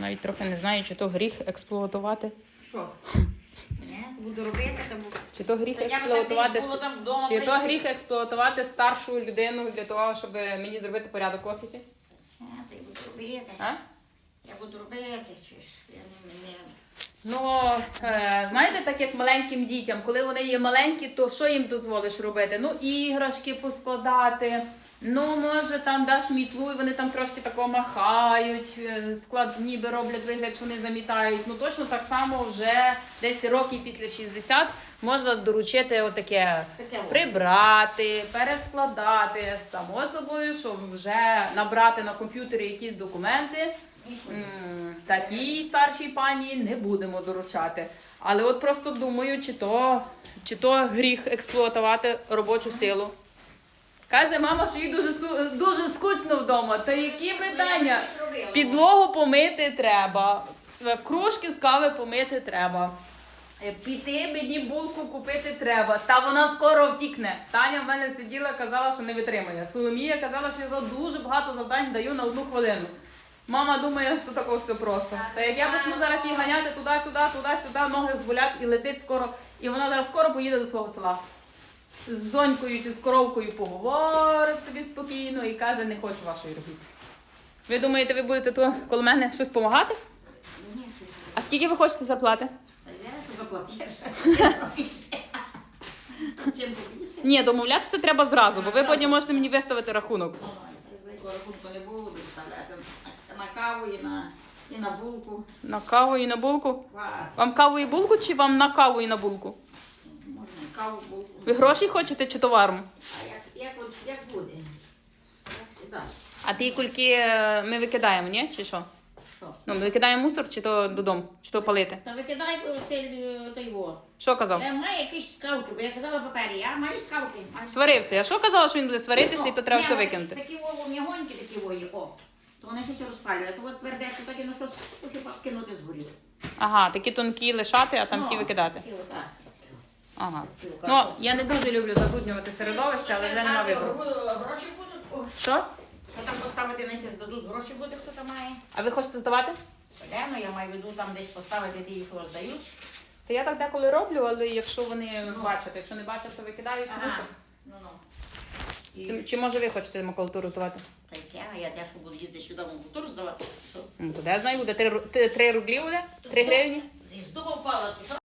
Навіть трохи не знаю, чи то гріх експлуатувати. Що? Буду робити. Чи то гріх Та я експлуатувати було там вдома чи то гріх експлуатувати старшу людину для того, щоб мені зробити порядок в офісі? А, ти буду робити. А? Я буду робити, чи ж я не, не... Ну, е, знаєте, так як маленьким дітям, коли вони є маленькі, то що їм дозволиш робити? Ну, іграшки поскладати. Ну, може, там даш мітлу, і вони там трошки тако махають, е, склад ніби роблять вигляд, що вони замітають. Ну, точно так само вже десь років після 60 можна доручити отаке Таке от. прибрати, перескладати. Само собою, що вже набрати на комп'ютері якісь документи. М, Такій старшій пані не будемо доручати. Але от просто думаю, чи то, чи то гріх експлуатувати робочу силу. Каже мама, що їй дуже, су- дуже скучно вдома. Та які питання? Підлогу помити треба, кружки з кави помити треба. Е, Піти мені булку купити треба. Та вона скоро втікне. Таня в мене сиділа, казала, що не витримує. Соломія казала, що я за дуже багато завдань даю на одну хвилину. Мама думає, що такого все просто. Та як я почну зараз її ганяти туди-сюди, туди-сюди, ноги зболять і летить скоро. І вона зараз скоро поїде до свого села. З зонькою чи з коровкою поговорить собі спокійно і каже, не хочу вашої робіти. Ви думаєте, ви будете тут коло мене щось допомагати? А скільки ви хочете побільше? Ні, домовлятися треба зразу, бо ви потім можете мені виставити рахунок. Великого рахунку не буду виставляти. На каву і на, і на булку. На каву і на булку. Хватить. Вам каву і булку чи вам на каву і на булку? Можна і каву, булку. Ви гроші хочете чи товаром? А як, як, як буде? Як завжди. А ті кульки е, ми викидаємо, ні? Чи що? Ну, ми викидаємо мусор, чи то додому, чи то палити. Та викидай Василь той во. Що казав? Я маю якісь скавки, бо я казала папері, я маю скавки. Маю Сварився. Я що казала, що він буде сваритися і Ні, все викинути? Такі во, м'ягонькі такі вої, о. То вони щось розпалюють. То от тверде, що таке, ну що, хіба кинути згоріло. Ага, такі тонкі лишати, а там ті викидати. такі отак. Ага. Ну, я не дуже люблю забруднювати середовище, але вже нема вибору. Гроші будуть? Що? Що там поставити місяць дадуть, гроші буде, хто там має? А ви хочете здавати? Понятно, я маю в виду там десь поставити ті, що здають. Та я так деколи роблю, але якщо вони бачать, якщо не бачать, то викидають Ага. Ну, ну. І Чи, чи може ви хочете макулатуру здавати? таке, а я теж буду їздити сюди в культуру здавати. Що? Ну, то де я знаю, буде 3, рублі буде? 3 гривні? З дуба впала, чи що?